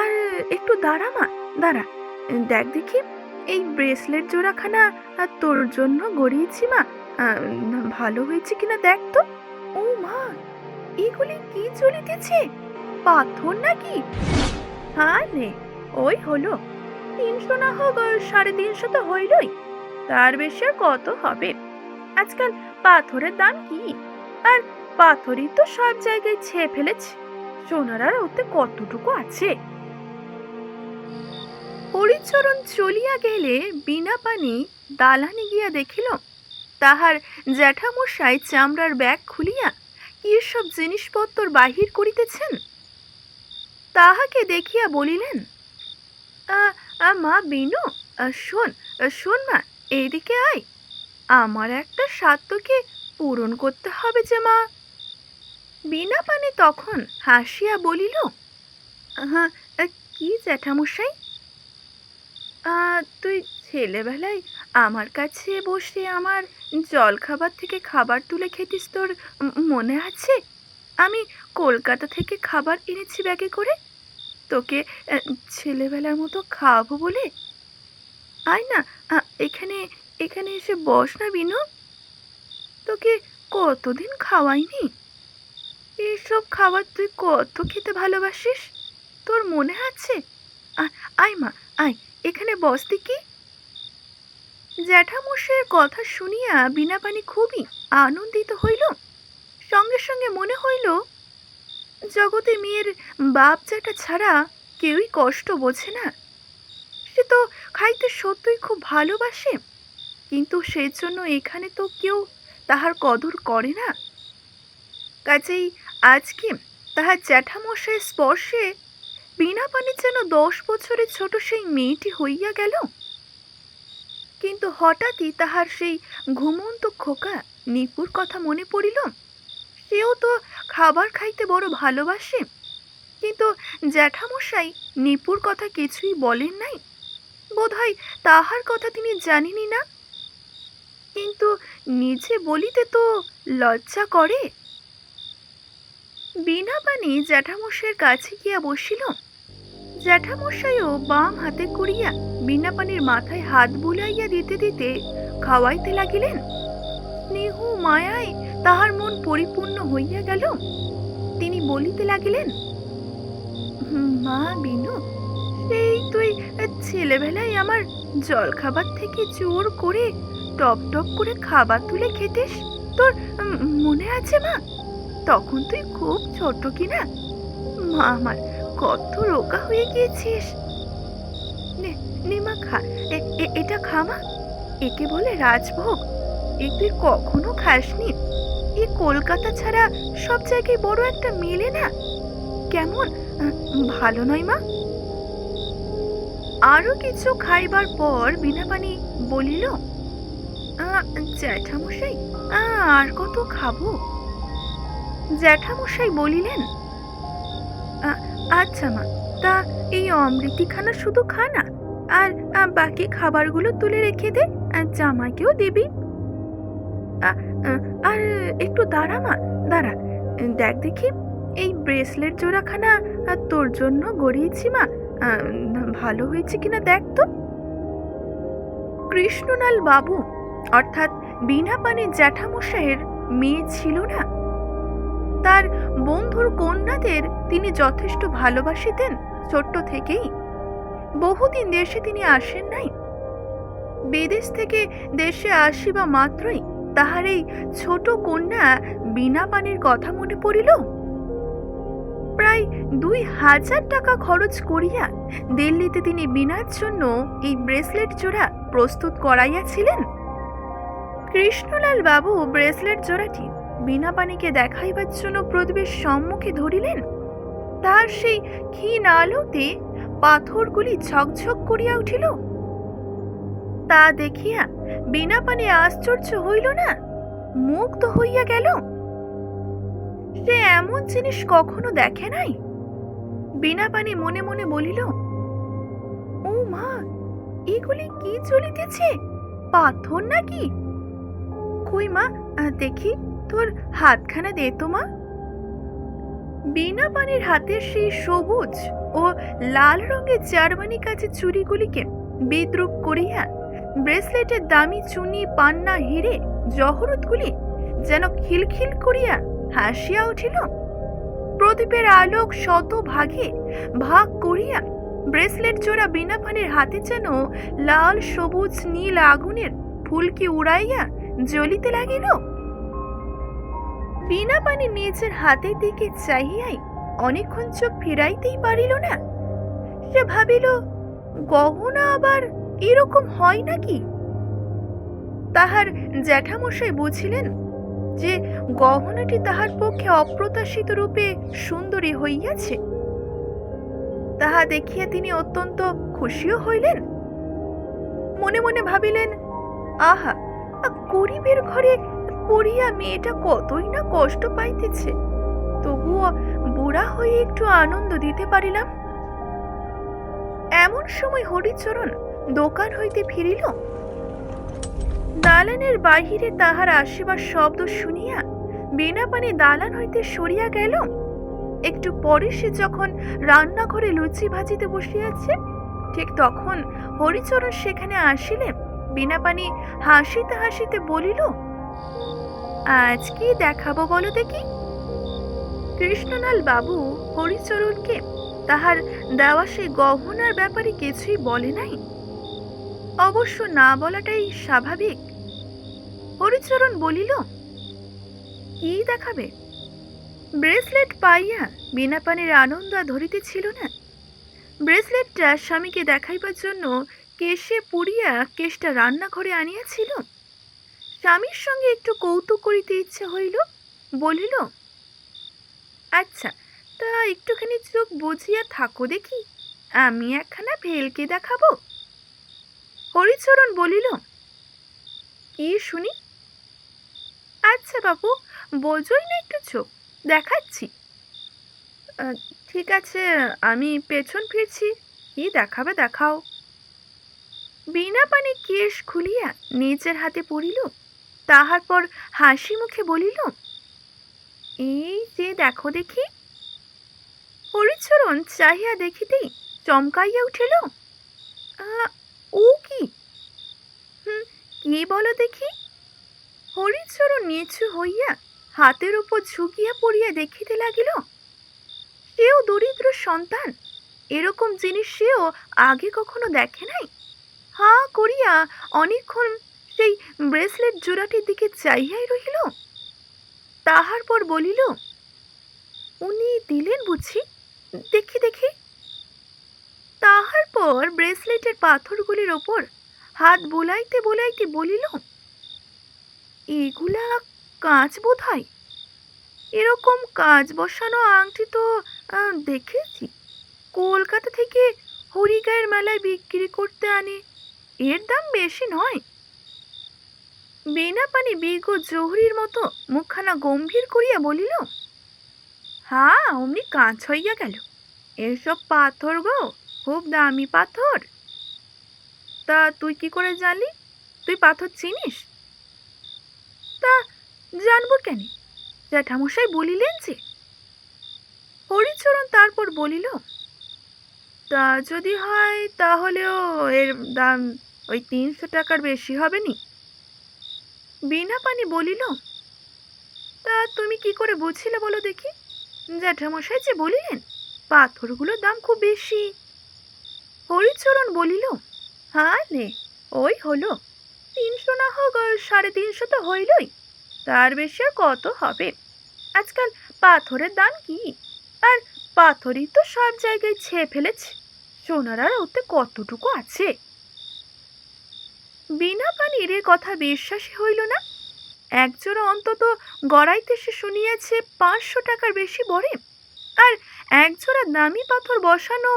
আর একটু দাঁড়া মা, দাঁড়া। দেখ দেখি, এই ব্রেসলেট জোড়াখানা তোর জন্য গড়িয়েছি মা। ভালো হয়েছে কিনা দেখ তো। ও মা, এগুলি কি চলিতেছে? পাথর নাকি? হ্যাঁ নে ওই হলো। তিনশো না হোক সাড়ে তিনশো তো হইলই। তার বেশি কত হবে? আজকাল পাথরের দাম কি? আর পাথরই তো সব জায়গায় ছেয়ে ফেলেছে। সোনার আর ওতে কতটুকু আছে? হরিচরণ চলিয়া গেলে বিনা পানি দালানে গিয়া দেখিল তাহার জ্যাঠামশাই চামড়ার ব্যাগ খুলিয়া কি সব জিনিসপত্র বাহির করিতেছেন? তাহাকে দেখিয়া বলিলেন "আ, আ, মা বিনু শোন শোন মা এইদিকে আয়। আমার একটা সাত্যকে পূরণ করতে হবে যে মা। বিনা পানি তখন হাসিয়া বলিল হ্যাঁ কি জ্যাঠামশাই? তুই ছেলেবেলায় আমার কাছে বসে আমার জলখাবার থেকে খাবার তুলে খেতিস তোর মনে আছে? আমি কলকাতা থেকে খাবার এনেছি ব্যাগে করে। তোকে ছেলেবেলার মতো খাওয়াবো বলে? আয় না এখানে এখানে এসে বস না বিনু। তোকে কতদিন খাওয়াইনি? এসব খাবার তুই কত খেতে ভালোবাসিস? তোর মনে আছে? আয় মা, আয়, এখানে বসতি কি জ্যাঠামশাইয়ের কথা শুনিয়া বিনা পানি খুবই আনন্দিত হইল। সঙ্গে সঙ্গে মনে হইল, জগতে মেয়ের বাপ জ্যাঠা ছাড়া কেউই কষ্ট বোঝে না। সে তো খাইতে সত্যই খুব ভালোবাসে, কিন্তু সেজন্য এখানে তো কেউ তাহার কদর করে না। কাজেই আজকে তাহার জ্যাঠামশাই স্পর্শে বিনা পানি যেন দশ বছরের ছোট সেই মেয়েটি হইয়া গেল? কিন্তু হঠাৎই তাহার সেই ঘুমন্ত খোকা নিপুর কথা মনে পড়িল, সেও তো খাবার খাইতে বড় ভালোবাসে। কিন্তু জ্যাঠামশাই নিপুর কথা কিছুই বলেন নাই, বোধহয় তাহার কথা তিনি জানেনই না। কিন্তু নিজে বলিতে তো লজ্জা করে। বিনা পানি জ্যাঠামশাইয়ের কাছে গিয়া বসিল। জ্যাঠামশাইও বাম হাতে করিয়া বিনা পানির মাথায় হাত বুলাইয়া দিতে দিতে খাওয়াইতে লাগিলেন। স্নেহ মায়ায় তাহার মন পরিপূর্ণ হইয়া গেল। তিনি বলিতে লাগিলেন "হুম, মা বিনু সেই তুই ছেলেবেলায় আমার জলখাবার থেকে জোর করে টপ টপ করে খাবার তুলে খেতিস? তোর মনে আছে মা? তখন তুই খুব ছোট কিনা? মা আমার কত রোগা হয়ে গিয়েছিস। নে নে খা। এটা খা মা। একে বলে রাজভোগ। এ তুই কখনো খাসনি? এ কলকাতা ছাড়া সব জায়গায় বড় একটা মেলে না? কেমন? ভালো নয় মা। আরও কিছু খাইবার পর বিনা পানি বলিল "আহ, জ্যাঠামশাই আর কত খাব? জ্যাঠামশাই বলিলেন আচ্ছা মা, তা এই অমৃতিখানা শুধু খানা, আর বাকি খাবারগুলো তুলে রেখে দে জামাইকেও দিবি। আর একটু দাঁড়া মা, দাঁড়া, দেখ দেখি, এই ব্রেসলেট জোড়াখানা তোর জন্য গড়িয়েছি মা ভালো হয়েছে কিনা দেখ তো। কৃষ্ণলাল বাবু, অর্থাৎ বিনা পানি জ্যাঠামশাইয়ের মেয়ে ছিল না তার বন্ধুর কন্যাদের তিনি যথেষ্ট ভালোবাসিতেন, ছোট্ট থেকেই। বহুদিন দেশে তিনি আসেন নাই। বিদেশ থেকে দেশে আসিবা মাত্রই তাহার এই ছোট কন্যা বিনা পানির কথা মনে পড়িল। প্রায় দুই হাজার টাকা খরচ করিয়া দিল্লিতে তিনি বিনার জন্য এই ব্রেসলেট জোড়া প্রস্তুত করাইয়াছিলেন। কৃষ্ণলাল বাবু ব্রেসলেট জোড়াটি বিনা পানিকে দেখাইবার জন্য প্রদীপের সম্মুখে ধরিলেন? তার সেই ক্ষীণ আলোতে পাথরগুলি ঝকঝক করিয়া উঠিল। তা দেখিয়া বিনা আশ্চর্য হইল না, মুগ্ধ হইয়া গেল। সে এমন জিনিস কখনো দেখে নাই। বিনা পানি মনে মনে বলিল, ও মা, এগুলি কি চলিতেছে পাথর নাকি? কই মা দেখি। তোর হাতখানা দে তো মা। বিনা পানির হাতের সেই সবুজ ও লাল রঙের জার্মানি কাছে চুড়িগুলিকে বিদ্রুপ করিয়া ব্রেসলেটের দামি চুনি, পান্না, হিরে, জহরতগুলি যেন খিলখিল করিয়া হাসিয়া উঠিল। প্রদীপের আলোক শত ভাগে ভাগ করিয়া ব্রেসলেট জোড়া বিনা পানির হাতে যেন লাল, সবুজ, নীল আগুনের ফুলকি উড়াইয়া জ্বলিতে লাগিল। বিনা পানি নিজের হাতের দিকে চাহিয়াই অনেকক্ষণ চোখ ফিরাইতেই পারিল না। সে ভাবিল, গহনা আবার এরকম হয় নাকি? তাহার জ্যাঠামশাই বুঝিলেন যে গহনাটি তাহার পক্ষে অপ্রত্যাশিত রূপে সুন্দরী হইয়াছে। তাহা দেখিয়া তিনি অত্যন্ত খুশিও হইলেন। মনে মনে ভাবিলেন, আহা গরিবের ঘরে পড়িয়া মেয়েটা কতই না কষ্ট পাইতেছে। তবুও বুড়া হয়ে একটু আনন্দ দিতে পারিলাম। এমন সময় হরিচরণ দোকান হইতে ফিরিল। দালানের বাহিরে তাহার আসিবার শব্দ শুনিয়া বিনা পানি দালান হইতে সরিয়া গেল। একটু পরে সে যখন রান্নাঘরে লুচি ভাজিতে বসিয়াছে, ঠিক তখন হরিচরণ সেখানে আসিলে, বিনা পানি হাসিতে হাসিতে বলিল আজ কি দেখাবো বলো দেখি। কৃষ্ণলাল বাবু হরিচরণকে তাহার দেওয়া সেই গহনার ব্যাপারে কিছুই বলে নাই। অবশ্য না বলাটাই স্বাভাবিক। হরিচরণ বলিল, কি দেখাবে? ব্রেসলেট পাইয়া বিনা পানির আনন্দ আর ধরিতেছিল না। ব্রেসলেটটা স্বামীকে দেখাইবার জন্য কেশে পুড়িয়া কেশটা রান্নাঘরে আনিয়াছিল। স্বামীর সঙ্গে একটু কৌতুক করিতে ইচ্ছে হইল, বলিল আচ্ছা তা একটুখানি চোখ বুঝিয়া থাকো দেখি, আমি একখানা ভেলকে দেখাবো? হরিচরণ বলিল, কি শুনি? আচ্ছা বাবু বোঝই না একটু চোখ, দেখাচ্ছি। ঠিক আছে, আমি পেছন ফিরছি, কি দেখাবে দেখাও। বিনা পানি কেশ খুলিয়া নিজের হাতে পড়িল তাহার পর হাসি মুখে বলিল, এই যে দেখো দেখি হরিচরণ চাহিয়া দেখিতেই চমকাইয়া উঠিল। ও কি? হুম, কি বলো দেখি? হরিচরণ নিচু হইয়া হাতের উপর ঝুঁকিয়া পড়িয়া দেখিতে লাগিল, সেও দরিদ্র সন্তান, এরকম জিনিস সেও আগে কখনো দেখে নাই। হা করিয়া অনেকক্ষণ সেই ব্রেসলেট জোড়াটির দিকে চাইয়াই রহিল। তাহার পর বলিল, উনি দিলেন বুঝি? দেখি দেখি। তাহার পর ব্রেসলেটের পাথরগুলির ওপর হাত বোলাইতে বোলাইতে বলিল, এগুলা কাঁচ বোধ হয় এরকম কাঁচ বসানো আংটি তো দেখেছি। কলকাতা থেকে হরিগায়ের মেলায় বিক্রি করতে আনে। এর দাম বেশি নয়। বিনা পানি বিগ জহুরির মতো মুখখানা গম্ভীর করিয়া বলিল হ্যাঁ অমনি কাঁচ হইয়া গেল। এসব পাথর গো, খুব দামি পাথর। তা তুই কি করে জানলি? তুই পাথর চিনিস? তা জানব কেন? জ্যাঠামশাই বলিলেন যে, হরিচরণ তারপর বলিল, তা যদি হয় তাহলেও এর দাম ওই তিনশো টাকার বেশি হবে নি? বিনা বলিল তা তুমি কি করে বুঝছিলে বলো দেখি? জ্যাঠামশাই যে বলিলেন, পাথরগুলোর দাম খুব বেশি। হরিচরণ বলিল হ্যাঁ নে, ওই হলো। তিনশো না হোক সাড়ে তিনশো তো হইলই। তার বেশি আর কত হবে? আজকাল পাথরের দাম কি? আর পাথরই তো সব জায়গায় ছেয়ে ফেলেছে। সোনার আর ওতে কতটুকু আছে? বিনা পানির এ কথা বিশ্বাসই হইল না। একজোড়া অন্তত গড়াইতে সে শুনিয়াছে পাঁচশো টাকার বেশি বড়ে আর একজোড়া দামি পাথর বসানো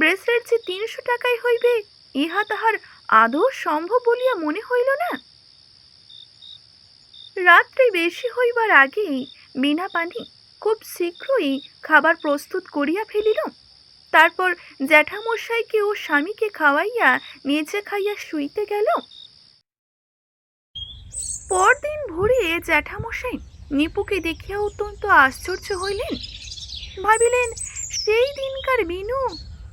ব্রেসলেট যে তিনশো টাকায় হইবে, ইহা তাহার আদৌ সম্ভব বলিয়া মনে হইল না। রাত্রি বেশি হইবার আগেই বিনা পানি খুব শীঘ্রই খাবার প্রস্তুত করিয়া ফেলিল। তারপর জ্যাঠামশাইকে ও স্বামীকে খাওয়াইয়া, নিজে খাইয়া শুইতে গেল। পরদিন ভোরে জ্যাঠামশাই নিপুকে দেখিয়া অত্যন্ত আশ্চর্য হইলেন। ভাবিলেন, সেই দিনকার বিনু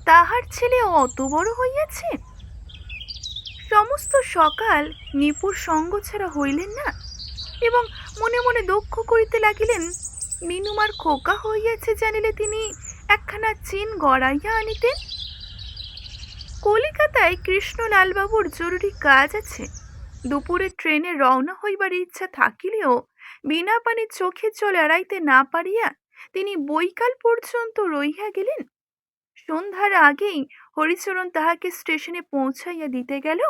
তাহার ছেলে অত বড় হইয়াছে? সমস্ত সকাল নিপুর সঙ্গ ছাড়া হইলেন না এবং মনে মনে দক্ষ করিতে লাগিলেন। মিনুমার খোকা হইয়াছে জানিলে তিনি একখানা চিন গড়াইয়া আনিতেন। কলিকাতায় কৃষ্ণলালবাবুর জরুরি কাজ আছে। দুপুরে ট্রেনে রওনা হইবার ইচ্ছা থাকিলেও বিনা পানি চোখে জল এড়াইতে না পারিয়া তিনি বৈকাল পর্যন্ত রইয়া গেলেন। সন্ধ্যার আগেই হরিচরণ তাহাকে স্টেশনে পৌঁছাইয়া দিতে গেল।